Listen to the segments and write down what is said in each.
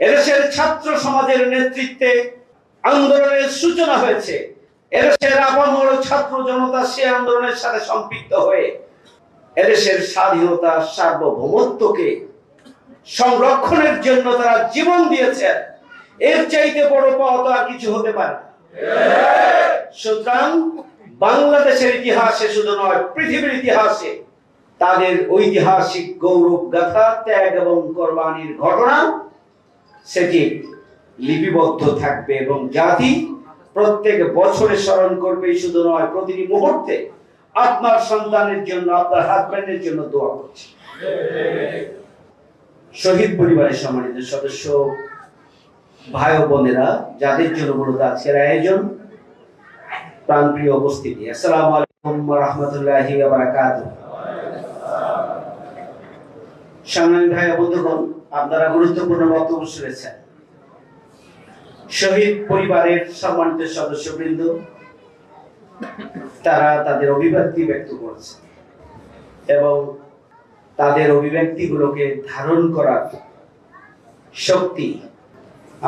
এদেশের ছাত্র সমাজের নেতৃত্বে আন্দোলনের সূচনা হয়েছে এদেশের আপামর ছাত্র জনতা সে আন্দোলনের সাথে সম্পৃক্ত হয়ে এদেশের স্বাধীনতা সার্বভৌমত্বকে সংরক্ষণের জন্য তারা জীবন দিয়েছেন এর চাইতে বড় তো আর কিছু হতে পারে। সুতরাং বাংলাদেশের ইতিহাসে শুধু নয়, পৃথিবীর ইতিহাসে তাদের ঐতিহাসিক গৌরব গাথা ত্যাগ এবং কোরবানির ঘটনা সেটি লিপিবদ্ধ থাকবে এবং জাতি প্রত্যেক বছরে স্মরণ করবে শুধু নয়, প্রতিটি মুহূর্তে আপনার সন্তানের জন্য, আপনার হাজব্যান্ডের জন্য দোয়া করছে। শহীদ পরিবারের সম্মানিত সদস্য, ভাই বোনেরা, যাদের জন্য মূলত আজকের আয়োজন, প্রাণপ্রিয় উপস্থিতি। আসসালামু আলাইকুম রহমতুল্লাহি সম্মানিত ভাই বন্ধুগণ আপনারা গুরুত্বপূর্ণ বক্তব্য শুনেছেন। শহীদ পরিবারের সম্মানিত সদস্যবৃন্দ, তারা তাদের অভিব্যক্তি ব্যক্ত করছে এবং তাদের অভিব্যক্তিগুলোকে ধারণ করার শক্তি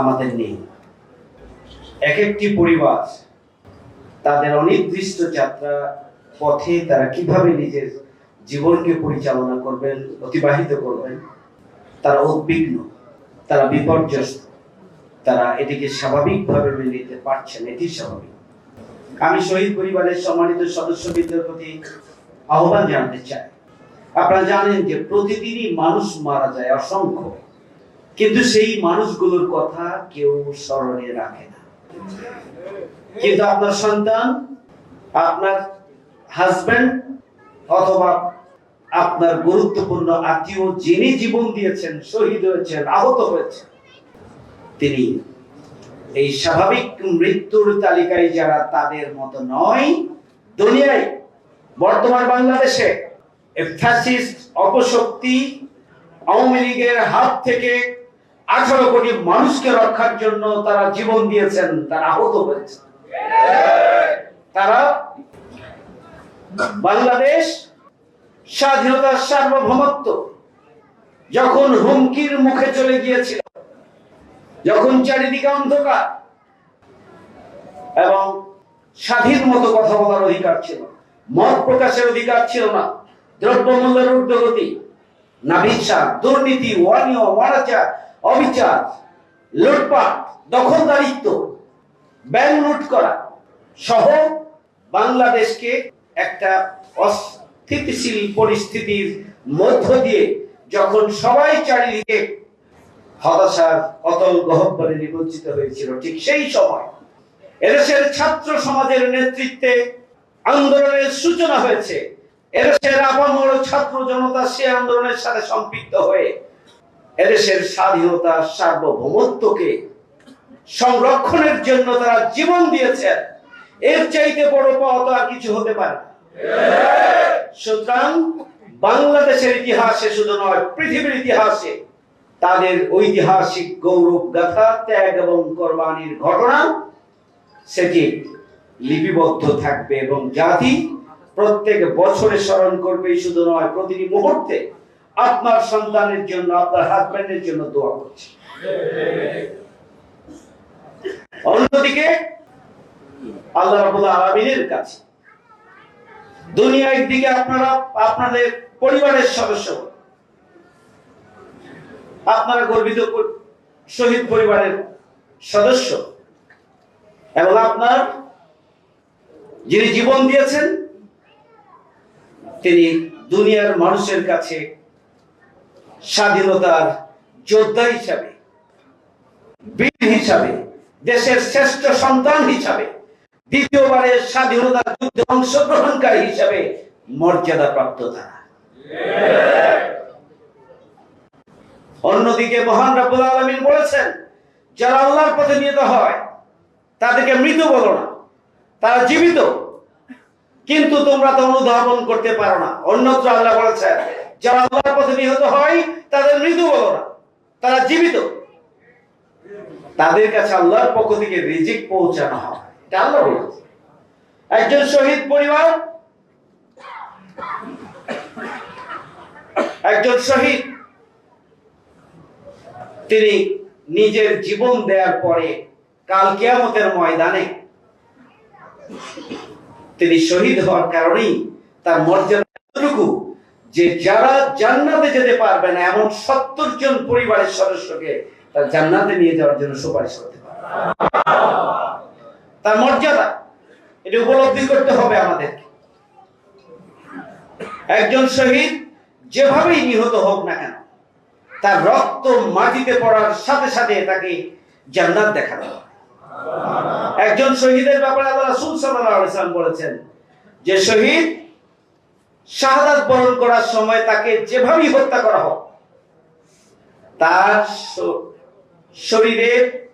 আমাদের নেই। এক একটি পরিবার তাদের অনির্দিষ্ট যাত্রা পথে তারা কীভাবে নিজের জীবনকে পরিচালনা করবেন, অতিবাহিত করবেন তারা উদ্বিগ্ন, তারা বিপর্যস্ত, তারা এটিকে স্বাভাবিকভাবে মেনে নিতে পারছেন এটি স্বাভাবিক। আমি শহীদ পরিবারের সম্মানিত সদস্যবৃন্দের প্রতি আহ্বান জানাতে চাই। আপনারা জানেন যে প্রতিদিনই মানুষ মারা যায় অসংখ্য, কিন্তু সেই মানুষগুলোর কথা কেউ স্মরণে রাখে না। কিন্তু আপনার সন্তান, আপনার হাজবেন্ড অথবা আপনার গুরুত্বপূর্ণ আত্মীয় যিনি জীবন দিয়েছেন, শহীদ হয়েছেন, আহত হয়েছেন, তিনি এই স্বাভাবিক মৃত্যুর তালিকায় যারা তাদের মতো নয়, দুনিয়ায়, বর্তমান বাংলাদেশে অপশক্তি আওয়ামী লীগের হাত থেকে আঠারো কোটি মানুষকে রক্ষার জন্য তারা জীবন দিয়েছেন, তারা আহত হয়েছে তারা বাংলাদেশ স্বাধীনতার সার্বভৌমত্ব যখন হুমকির মুখে চলে গিয়েছিল, যখন চারিদিকে অন্ধকার এবং স্বাধীন মতো কথা বলার অধিকার ছিল, মত প্রকাশের অধিকার ছিল না, দ্রব্যমূল্যের ঊর্ধ্বগতি, নাভিচার, দুর্নীতি অনিয়ম অনাচার, অবিচার, লুটপাট, দখলদারিত্ব, ব্যাংক লুট করা সহ বাংলাদেশকে একটা অস্থিতিশীল পরিস্থিতির মধ্য দিয়ে যখন সবাই চারিদিকে হতাশার অতল গহ্বরে নিমজ্জিত হয়েছিল, ঠিক সেই সময় এদেশের ছাত্র সমাজের নেতৃত্বে আন্দোলনের সূচনা হয়েছে এদেশের আপামর ছাত্র জনতা সে আন্দোলনের সাথে সম্পৃক্ত হয়ে এদেশের স্বাধীনতা সার্বভৌমত্বকে সংরক্ষণের জন্য তারা জীবন দিয়েছেন এর চাইতে বড় তো আর কিছু হতে পারে। সুতরাং বাংলাদেশের ইতিহাসে শুধু নয়, পৃথিবীর ইতিহাসে তাদের ঐতিহাসিক গৌরব গাথা ত্যাগ এবং কোরবানির ঘটনা সেটি লিপিবদ্ধ থাকবে এবং জাতি প্রত্যেক বছরে স্মরণ করবে, শুধু নয়, প্রতিটি মুহূর্তে আপনার সন্তানের জন্য, আপনার হাজব্যান্ডের জন্য দোয়া করছে। অন্যদিকে আল্লাহ রাবুল আলমিনের কাছে দুনিয়া একদিকে আপনারা, আপনাদের পরিবারের সদস্য। আপনারা গর্বিত শহীদ পরিবারের সদস্য। এবং আপনার যিনি জীবন দিয়েছেন, তিনি দুনিয়ার মানুষের কাছে স্বাধীনতার যোদ্ধা হিসাবে, বীর হিসাবে, দেশের শ্রেষ্ঠ সন্তান হিসাবে দ্বিতীয়বারের স্বাধীনতা যুদ্ধে অংশগ্রহণকারী হিসাবে মর্যাদা প্রাপ্ত তারা। অন্যদিকে মহান রাব্বুল আলামিন বলেছেন, যারা আল্লাহর পথে নিহত হয়, তাদেরকে মৃত বলো না। তারা জীবিত, কিন্তু তোমরা তো অনুধাবন করতে পারো না। অন্যত্র আল্লাহ বলেছেন, যারা আল্লাহর পথে নিহত হয়, তাদের মৃত বলো না। তারা জীবিত। তাদের কাছে আল্লাহর পক্ষ থেকে রিজিক পৌঁছানো হয় একজন শহীদ পরিবার, একজন শহীদ, তিনি নিজের জীবন দেওয়ার পরে কাল কেয়ামতের ময়দানে তিনি শহীদ হওয়ার কারণেই তার মর্যাদা এতটুকু যে যারা জান্নাতে যেতে পারবে না, এমন সত্তর জন পরিবারের সদস্যকে তার জান্নাতে নিয়ে যাওয়ার জন্য সুপারিশ করতে পারবে। তার মর্যাদা, এটা উপলব্ধি করতে হবে আমাদেরকে একজন শহীদ যেভাবেই নিহত হোক না কেন, তার রক্ত মাটিতে পড়ার সাথে সাথে তাকে জান্নাত দেখানো। একজন শহীদের ব্যাপারে আল্লাহ সাল্লাম বলেছেন যে শহীদ শাহাদাত বরণ করার সময় তাকে যেভাবেই হত্যা করা হোক, তার শ- শরীরে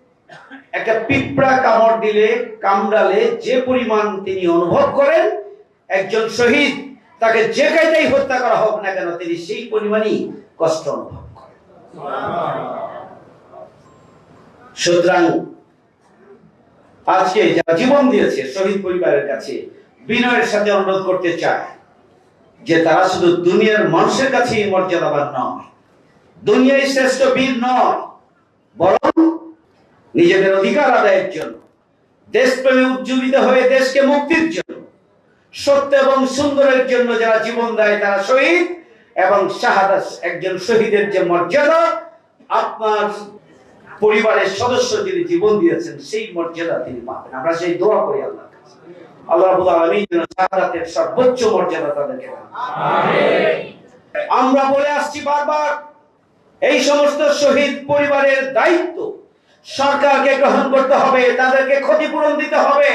একটা পিঁপড়া কামড় দিলে, কামড়ালে যে পরিমাণ তিনি অনুভব করেন, একজন শহীদ, তাকে যে কায়দায় হত্যা করা হোক না কেন, তিনি সেই পরিমাণই কষ্ট অনুভব করেন। সুতরাং আজকে যারা জীবন দিয়েছে শহীদ পরিবারের কাছে, বিনয়ের সাথে অনুরোধ করতে চায় যে তারা শুধু দুনিয়ার মানুষের কাছে মর্যাদাবান নয়, দুনিয়ায় শ্রেষ্ঠ বীর নয়, বরং নিজেদের অধিকার আদায়ের জন্য দেশপ্রেমে উজ্জীবিত হয়ে দেশকে মুক্তির জন্য সত্য এবং সুন্দরের জন্য যারা জীবন দেয় তারা শহীদ এবং শাহাদা একজন শহীদের যে মর্যাদা আপনার পরিবারের সদস্য যিনি জীবন দিয়েছেন সেই মর্যাদা তিনি পাবেন। আমরা সেই দোয়া করি আল্লাহ রাব্বুল শাহাদাতের সর্বোচ্চ মর্যাদা তাদেরকে আমরা বলে আসছি বারবার এই সমস্ত শহীদ পরিবারের দায়িত্ব সরকারকে গ্রহণ করতে হবে, তাদেরকে ক্ষতিপূরণ দিতে হবে।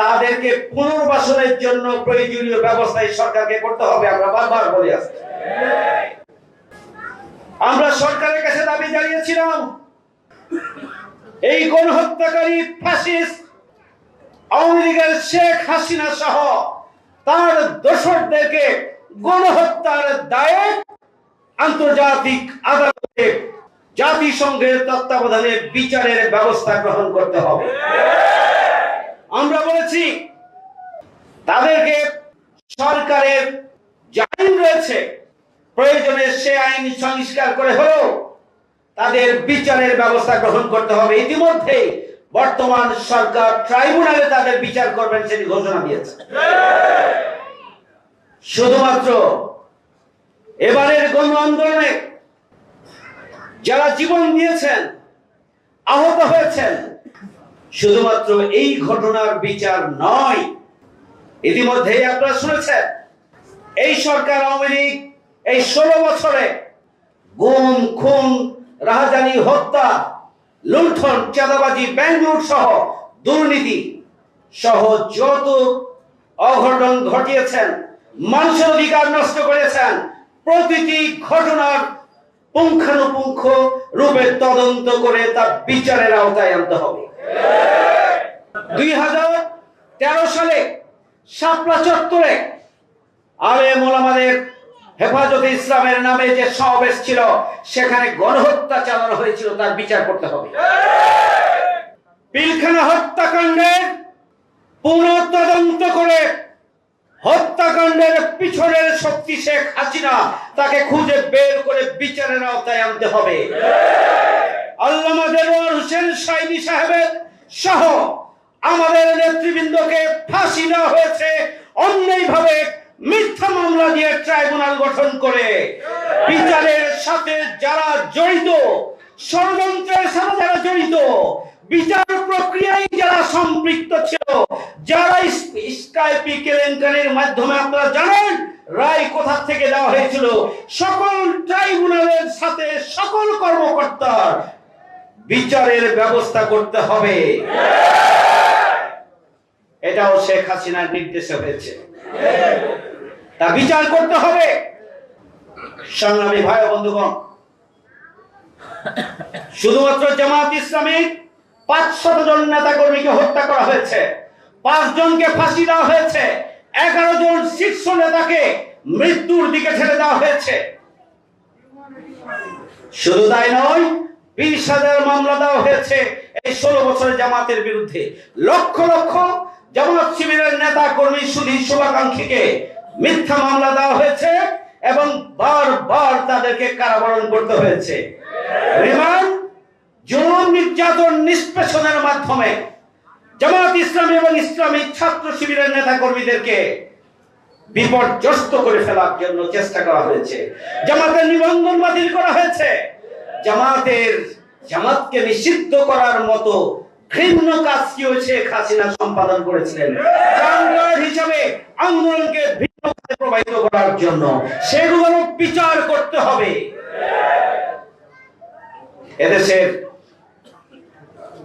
তাদেরকে পুনর্বাসনের জন্য প্রয়োজনীয় ব্যবস্থা সরকারকে করতে হবে, আমরা বারবার বলে আসছি। আমরা সরকারের কাছে দাবি জানিয়েছিলাম, এই গণহত্যাকারী ফ্যাসিস্ট আওয়ামী লীগের শেখ হাসিনা সহ তার দোসরদেরকে গণহত্যার দায়ে আন্তর্জাতিক আদালতে জাতিসংঘের তত্ত্বাবধানে বিচারের ব্যবস্থা গ্রহণ করতে হবে। আমরা বলেছি, তাদেরকে সরকারের আইন রয়েছে, প্রয়োজনে সে আইন সংস্কার করে হলেও তাদের বিচারের ব্যবস্থা গ্রহণ করতে হবে। ইতিমধ্যে বর্তমান সরকার ট্রাইব্যুনালে তাদের বিচার করবেন সেটি ঘোষণা দিয়েছে। শুধুমাত্র এবারের গণ আন্দোলনে যারা জীবন দিয়েছেন, আহত হয়েছেন, শুধুমাত্র এই ঘটনার বিচার নয়, ইতিমধ্যেই আপনারা শুনেছেন, এই সরকার আওয়ামী লীগ এই ষোলো বছরে গুম, খুন, রাহাজানি, হত্যা, লুণ্ঠন, চাঁদাবাজি লুট সহ দুর্নীতি সহ যত অঘটন ঘটিয়েছেন, মানুষের অধিকার নষ্ট করেছেন, প্রতিটি ঘটনার পুঙ্খানুপুঙ্খ রূপে তদন্ত করে তা বিচারের আওতায় আনতে হবে। দুই হাজার তেরো সালে শাপলা চত্বরে আলেম ওলামাদের হেফাজতে ইসলামের নামে যে সমাবেশ ছিল, সেখানে গণহত্যা চালানো হয়েছিল, তার বিচার করতে হবে। পিলখানা হত্যাকাণ্ডের পুনঃ তদন্ত করে হত্যাকাণ্ডের পিছনের শক্তি শেখ হাসিনা, তাকে খুঁজে বের করে বিচারের আওতায় আনতে হবে। আল্লামা দেলোয়ার হোসেন সাইনি সাহেবের সহ আমাদের নেতৃবৃন্দকে ফাঁসি দেওয়া হয়েছে, অন্যায়ভাবে মিথ্যা মামলা দিয়ে ট্রাইব্যুনাল গঠন করে। বিচারের সাথে যারা জড়িত, ষড়যন্ত্রের সাথে যারা জড়িত বিচার প্রক্রিয়ায় যারা সম্পৃক্ত ছিল, যারা স্কাইপি কেলেঙ্কারির মাধ্যমে আপনারা জানেন, রায় কোথা থেকে দেওয়া হয়েছিল? সকল ট্রাইব্যুনালের সাথে সকল কর্মকর্তার বিচারের ব্যবস্থা করতে হবে। এটাও শেখ হাসিনার নির্দেশে হয়েছে। তা বিচার করতে হবে। সংগ্রামী ভাই বন্ধুগণ, শুধুমাত্র জামাত ইসলামী পাঁচশত জন নেতা কর্মীকে হত্যা করা হয়েছে। পাঁচ জনকে ফাঁসি দেওয়া হয়েছে। এগারো জন শীর্ষ নেতাকে মৃত্যুর দিকে ঠেলে দেওয়া হয়েছে। শুধু তাই নয়, বিশ হাজার মামলা দেওয়া হয়েছে এই ষোলো বছরের জামাতের বিরুদ্ধে। লক্ষ লক্ষ জামাত শিবিরের নেতা কর্মী সুধী শুভাকাঙ্ক্ষীকে মিথ্যা মামলা দেওয়া হয়েছে এবং বারবার তাদেরকে কারাবরণ করতে হয়েছে। রিমান্ড নির্যাতন নিষ্পেষণের মাধ্যমে জামাত ইসলামী এবং ইসলামী ছাত্র শিবিরের নেতা কর্মীদেরকে বিপর্যস্ত করে ফেলার জন্য চেষ্টা করা হয়েছে। জামাতের নিবন্ধন বাতিল করা হয়েছে। জামাতের জামাতকে নিষিদ্ধ করার মতো ঘৃণ্য কাজ কি হয়েছে হাসিনা সম্পাদন করেছিলেন। হিসাবে আন্দোলনকে ভিন্ন প্রবাহিত করার জন্য সেগুলোর বিচার করতে হবে। এদেশের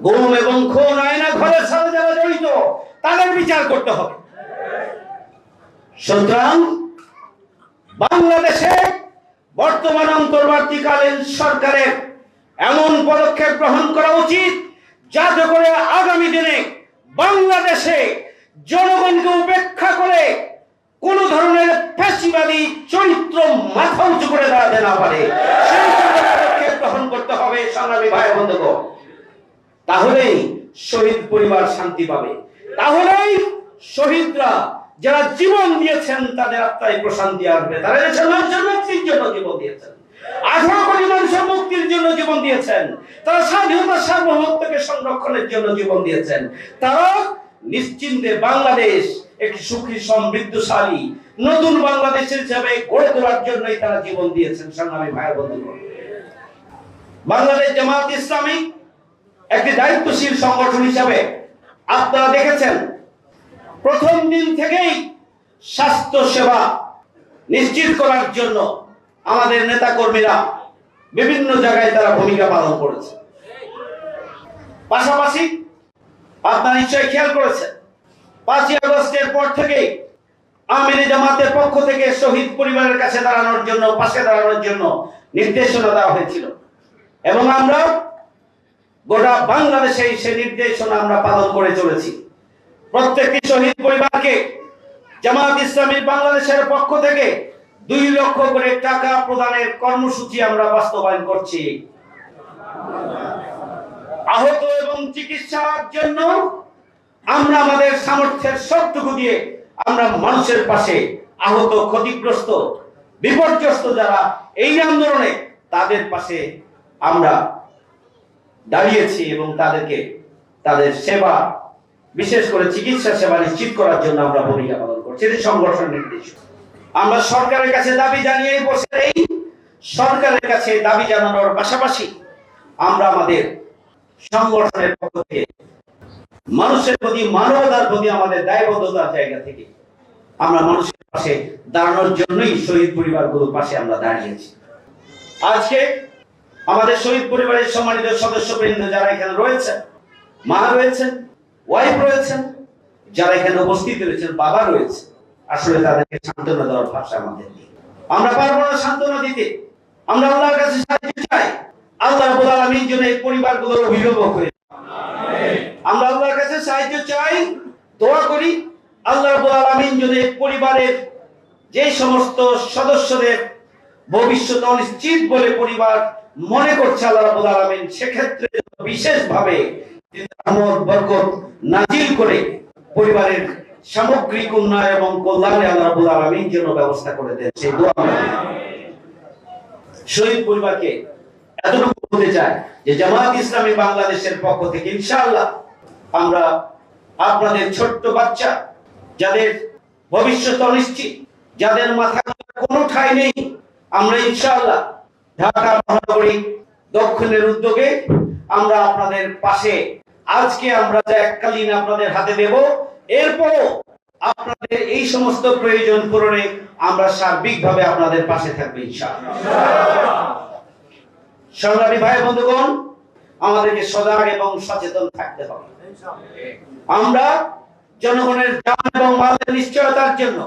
গুম এবং খুন আয়না ঘরের সাথে যারা জড়িত, তাদের বিচার করতে হবে। সুতরাং বাংলাদেশে বর্তমান অন্তর্বর্তীকালীন সরকারের এমন পদক্ষেপ গ্রহণ করা উচিত, যাতে করে আগামী দিনে বাংলাদেশে জনগণকে উপেক্ষা করে কোন ধরনের ফ্যাসিবাদী চরিত্র মাথা উঁচু করে দাঁড়াতে না পারে। সেই পদক্ষেপ গ্রহণ করতে হবে, সংগ্রামী ভাই বন্ধুগণ তাহলেই শহীদ পরিবার শান্তি পাবে। তাহলেই শহীদরা যারা জীবন দিয়েছেন তাদের আত্মায় প্রশান্তি আসবে। তারা দেশের মানুষের মুক্তির জন্য জীবন দিয়েছেন। আঠারো কোটি মানুষের মুক্তির জন্য জীবন দিয়েছেন। তারা স্বাধীনতা সার্বভৌমত্বকে সংরক্ষণের জন্য জীবন দিয়েছেন। তারা নিশ্চিন্তে বাংলাদেশ একটি সুখী, সমৃদ্ধশালী, নতুন বাংলাদেশ হিসেবে গড়ে তোলার জন্যই তারা জীবন দিয়েছেন, সংগ্রামী ভাই বন্ধুগণ। বাংলাদেশ জামাত ইসলামী একটি দায়িত্বশীল সংগঠন হিসাবে আপনারা দেখেছেন, প্রথম দিন থেকেই স্বাস্থ্য সেবা নিশ্চিত করার জন্য আমাদের নেতা কর্মীরা বিভিন্ন জায়গায় তারা ভূমিকা পালন করেছে। পাশাপাশি আপনারা নিশ্চয়ই খেয়াল করেছেন, পাঁচই আগস্টের পর থেকেই আমিরি জামাতের পক্ষ থেকে শহীদ পরিবারের কাছে দাঁড়ানোর জন্য, পাশে দাঁড়ানোর জন্য নির্দেশনা দেওয়া হয়েছিল। এবং আমরা গোটা বাংলাদেশে সে নির্দেশনা আমরা পালন করে চলেছি। প্রত্যেকটি শহীদ পরিবারকে জামাত ইসলামী বাংলাদেশের পক্ষ থেকে দুই লক্ষ করে টাকা প্রদানের কর্মসূচি আমরা বাস্তবায়ন করছি। আহত এবং চিকিৎসার জন্য আমরা আমাদের সামর্থ্যের সবটুকু দিয়ে আমরা মানুষের পাশে আহত, ক্ষতিগ্রস্ত, বিপর্যস্ত যারা এই আন্দোলনে তাদের পাশে আমরা দাঁড়িয়েছি এবং তাদেরকে, তাদের সেবা, বিশেষ করে চিকিৎসা সেবা নিশ্চিত করার জন্য আমরা ভূমিকা পালন করছি। এটি সংগঠন নির্দেশ। আমরা সরকারের কাছে দাবি জানিয়ে বসে এই সরকারের কাছে দাবি জানানোর পাশাপাশি আমরা আমাদের সংগঠনের পক্ষ থেকে মানুষের প্রতি, মানবতার প্রতি আমাদের দায়বদ্ধতার জায়গা থেকে আমরা মানুষের পাশে দাঁড়ানোর জন্যই শহীদ পরিবারগুলোর পাশে আমরা দাঁড়িয়েছি। আজকে আমাদের শহীদ পরিবারের সম্মানিত সদস্যবৃন্দ যারা এখানে রয়েছেন, মা রয়েছেন ওয়াইফ রয়েছেন, যারা এখানে উপস্থিত রয়েছেন, বাবা রয়েছে আসলে তাদেরকে সান্ত্বনা দেওয়ার ভাষা আমাদের আমরা পারব না সান্ত্বনা দিতে। আমরা আল্লাহর কাছে সাহায্য চাই। আল্লাহ রাব্বুল আলামিন যেন এই পরিবারগুলোর অভিভাবক হয়ে আমরা আল্লাহর কাছে সাহায্য চাই, দোয়া করি। আল্লাহ রাব্বুল আলামিন যেন এই পরিবারের যে সমস্ত সদস্যদের ভবিষ্যৎ অনিশ্চিত বলে পরিবার মনে করছে আল্লাহ সেক্ষেত্রে বিশেষভাবে রহমত, বরকত নাজিল করে পরিবারের সামগ্রিক উন্নয়ন এবং কল্যাণে আল্লাহ রাব্বুল আলামিন যেন ব্যবস্থা করে দেন, সেই শহীদ পরিবারকে এতটুকু বলতে চাই যে জামাত ইসলামী বাংলাদেশের পক্ষ থেকে ইনশাআল্লাহ আমরা আপনাদের ছোট্ট বাচ্চা, যাদের ভবিষ্যৎ অনিশ্চিত, যাদের মাথা কোনো ঠাই নেই, আমরা ইনশাআল্লাহ ঢাকা মহানগরী দক্ষিণের উদ্যোগে আমরা আপনাদের পাশে। আজকে আমরা যা এককালীন আপনাদের হাতে দেব। এরপরও আপনাদের এই সমস্ত প্রয়োজন পূরণে আমরা সার্বিকভাবে আপনাদের পাশে থাকব সংগ্রামী ভাই বন্ধুগণ, আমাদেরকে সজাগ এবং সচেতন থাকতে হবে। আমরা জনগণের জান এবং মালের নিশ্চয়তার জন্য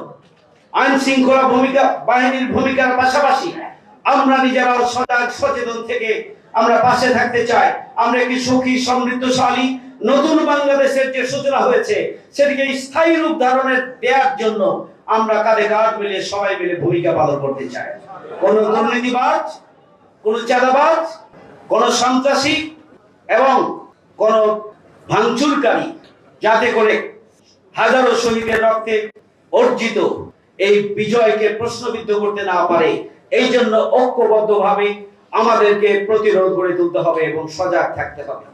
আইন শৃঙ্খলা ভূমিকা, বাহিনীর ভূমিকার পাশাপাশি আমরা নিজেরাও সজাগ সচেতন থেকে আমরা পাশে থাকতে চাই। আমরা একটি সুখী, সমৃদ্ধশালী, নতুন বাংলাদেশের যে সূচনা হয়েছে, সেটিকে স্থায়ী রূপ ধারণের দেওয়ার জন্য আমরা কাঁধে কাঁধ মিলে সবাই মিলে ভূমিকা পালন করতে চাই। কোন দুর্নীতিবাজ, কোন চাঁদাবাজ, কোন সন্ত্রাসী এবং কোন ভাঙচুরকারী যাতে করে হাজারো শহীদের রক্তে অর্জিত এই বিজয়কে প্রশ্নবিদ্ধ করতে না পারে এই জন্য ঐক্যবদ্ধভাবে আমাদেরকে প্রতিরোধ গড়ে তুলতে হবে এবং সজাগ থাকতে হবে।